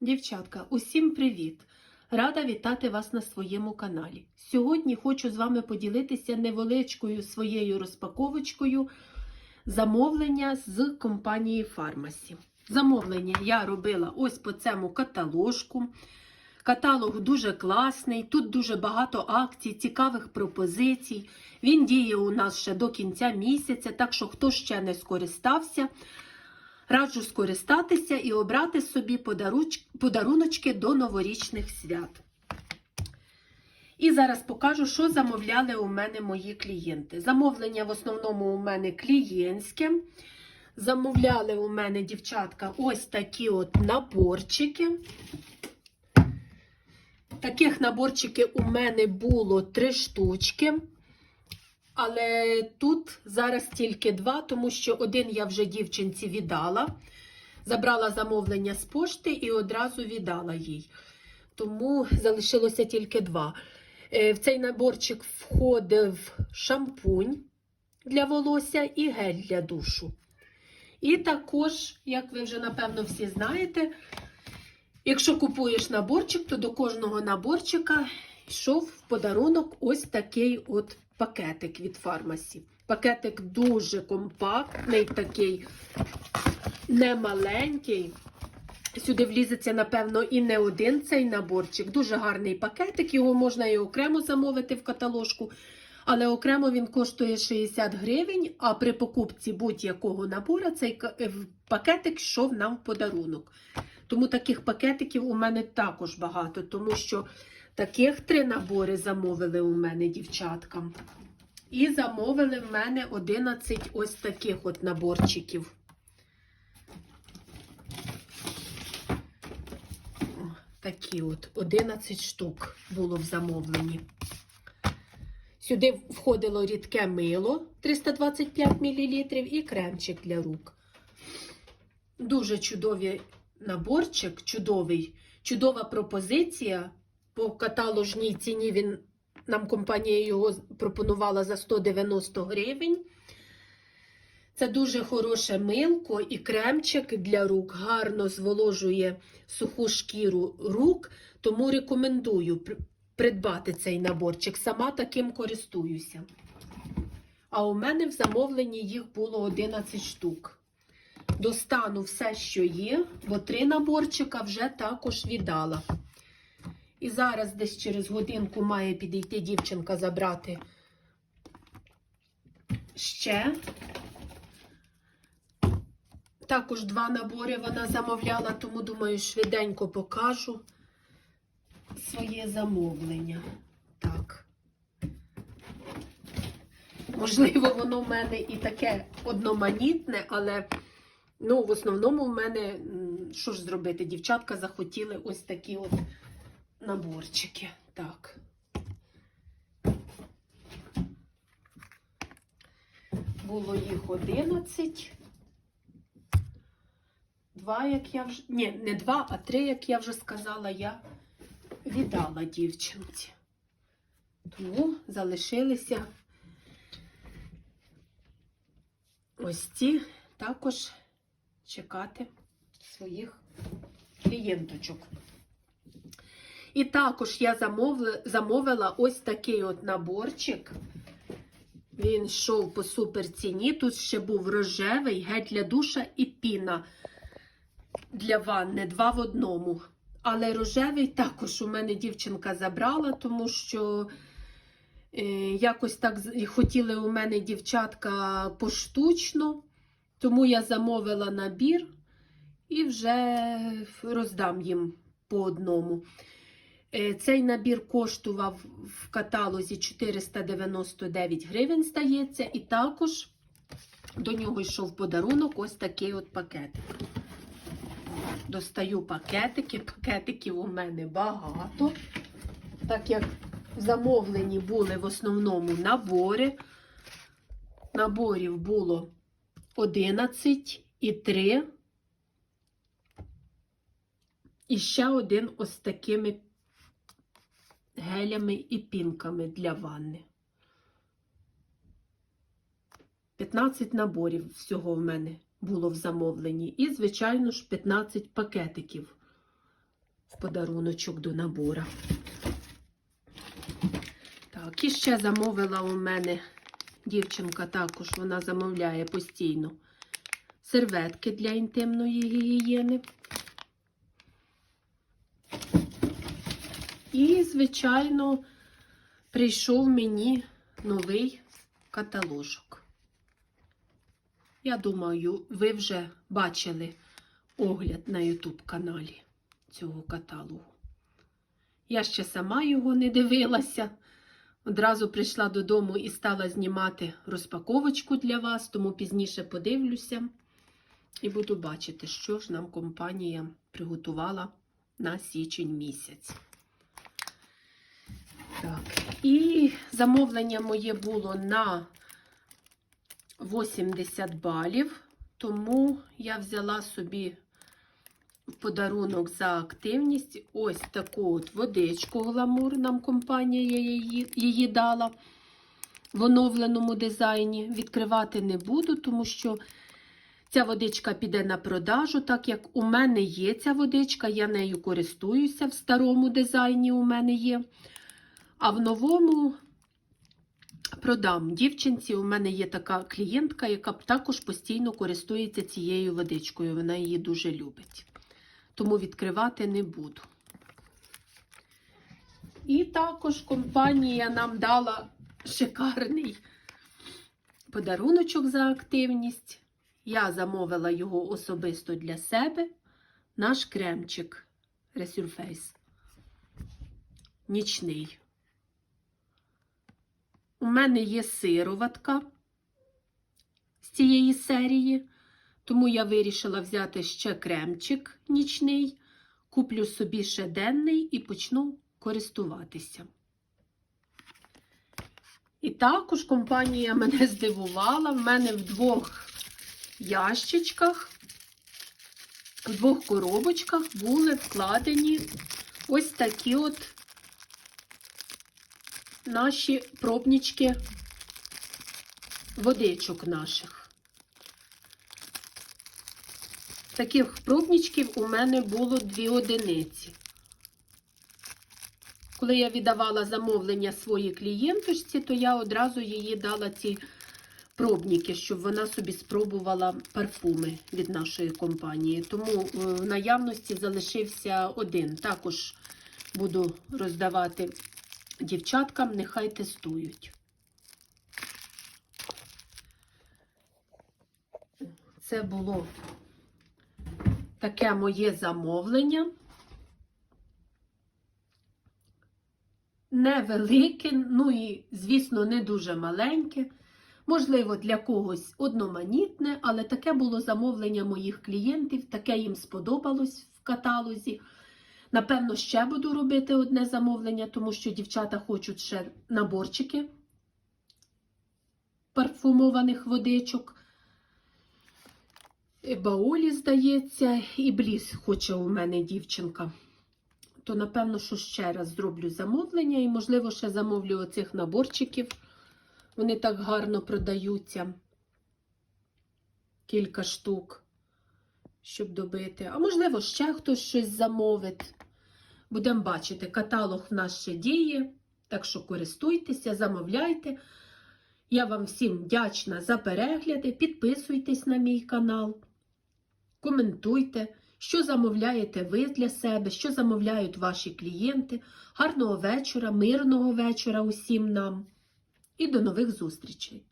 Дівчатка, усім привіт! Рада вітати вас на своєму каналі. Сьогодні хочу з вами поділитися невеличкою своєю розпаковочкою замовлення з компанії Фармасі. Замовлення я робила ось по цьому каталожку. Каталог дуже класний, тут дуже багато акцій, цікавих пропозицій. Він діє у нас ще до кінця місяця, так що хто ще не скористався, раджу скористатися і обрати собі подаруночки до новорічних свят. І зараз покажу, що замовляли у мене мої клієнти. Замовлення в основному у мене клієнтське. Замовляли у мене дівчатка ось такі от наборчики. Таких наборчиків у мене було три штучки. Але тут зараз тільки два, тому що один я вже дівчинці віддала. Забрала замовлення з пошти і одразу віддала їй. Тому залишилося тільки два. Е, В цей наборчик входив шампунь для волосся і гель для душу. І також, як ви вже напевно всі знаєте, якщо купуєш наборчик, то до кожного наборчика йшов в подарунок ось такий от пакетик від фармасі. Пакетик дуже компактний, такий немаленький. Сюди влізеться, напевно, і не один цей наборчик. Дуже гарний пакетик, його можна і окремо замовити в каталожку. Але окремо він коштує 60 гривень, а при покупці будь-якого набору цей е, пакетик йшов нам в подарунок. Тому таких пакетиків у мене також багато, тому що таких три набори замовили у мене дівчаткам. І замовили в мене 11 ось таких от наборчиків. Такі от 11 штук було в замовленні. Сюди входило рідке мило 325 мл і кремчик для рук. Дуже чудовий наборчик, чудовий, чудова пропозиція. По каталожній ціні він нам компанія його пропонувала за 190 гривень. Це дуже хороше милко і кремчик для рук, гарно зволожує суху шкіру рук, тому рекомендую придбати цей наборчик. Сама таким користуюся. А у мене в замовленні їх було 11 штук. Достану все, що є, бо три наборчика вже також віддала. І зараз десь через годинку має підійти дівчинка забрати ще. Також два набори вона замовляла, тому думаю, швиденько покажу своє замовлення. Так. Можливо, воно в мене і таке одноманітне, але ну, в основному в мене, що ж зробити, дівчатка захотіли ось такі от наборчики. Так. Було їх 11. Два, як я вже. Ні, не два, а три, як я вже сказала, я віддала дівчинці. Тому залишилися ось ці також чекати своїх клієнточок. І також я замовила, ось такий от наборчик. Він йшов по супер ціні. Тут ще був рожевий, гель для душа і піна для ванни, два в одному. Але рожевий також у мене дівчинка забрала, тому що е, якось так хотіли у мене дівчатка поштучно. Тому я замовила набір і вже роздам їм по одному. Е, Цей набір коштував в каталозі 499 гривень, здається, і також до нього йшов подарунок ось такий от пакетик. Достаю пакетики, пакетиків у мене багато. Так як замовлені були в основному набори. Наборів було 11 і 3. І ще один ось такими гелями і пінками для ванни. 15 наборів всього в мене було в замовленні. І, звичайно ж, 15 пакетиків в подаруночок до набора. Так, і ще замовила у мене дівчинка також, вона замовляє постійно серветки для інтимної гігієни. І, звичайно, прийшов мені новий каталожок. Я думаю, ви вже бачили огляд на YouTube каналі цього каталогу. Я ще сама його не дивилася. Одразу прийшла додому і стала знімати розпаковочку для вас, тому пізніше подивлюся і буду бачити, що ж нам компанія приготувала на січень місяць. Так, і замовлення моє було на 80 балів, тому я взяла собі в подарунок за активність ось таку от водичку гламур. Нам компанія її, її дала в оновленому дизайні. Відкривати не буду, тому що ця водичка піде на продажу, так як у мене є ця водичка, я нею користуюся в старому дизайні у мене є. А в новому продам дівчинці. У мене є така клієнтка, яка також постійно користується цією водичкою. Вона її дуже любить. Тому відкривати не буду. І також компанія нам дала шикарний подаруночок за активність. Я замовила його особисто для себе. Наш кремчик Resurface. Нічний. У мене є сироватка з цієї серії, тому я вирішила взяти ще кремчик нічний, куплю собі ще денний і почну користуватися. І також компанія мене здивувала. В мене в двох ящичках, в двох коробочках були вкладені ось такі от наші пробнички водичок наших. Таких пробничків у мене було дві одиниці. Коли я віддавала замовлення своїй клієнточці, то я одразу їй дала ці пробники, щоб вона собі спробувала парфуми від нашої компанії. Тому е, в наявності залишився один. Також буду роздавати дівчаткам, нехай тестують. Це було таке моє замовлення. Невелике, ну і, звісно, не дуже маленьке. Можливо, для когось одноманітне, але таке було замовлення моїх клієнтів, таке їм сподобалось в каталозі. Напевно, ще буду робити одне замовлення, тому що дівчата хочуть ще наборчики парфумованих водичок. І Баолі, здається, і Бліс хоче у мене дівчинка. То, напевно, що ще раз зроблю замовлення і, можливо, ще замовлю оцих наборчиків. Вони так гарно продаються. Кілька штук, щоб добити. А можливо, ще хтось щось замовить. Будемо бачити, каталог в нас ще діє. Так що користуйтеся, замовляйте. Я вам всім вдячна за перегляди. Підписуйтесь на мій канал, коментуйте, що замовляєте ви для себе, що замовляють ваші клієнти. Гарного вечора, мирного вечора усім нам і до нових зустрічей!